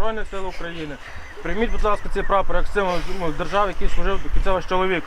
Збройних сил України. Прийміть, будь ласка, цей прапор як символ ну, держави, який служив до кінця ваш чоловік.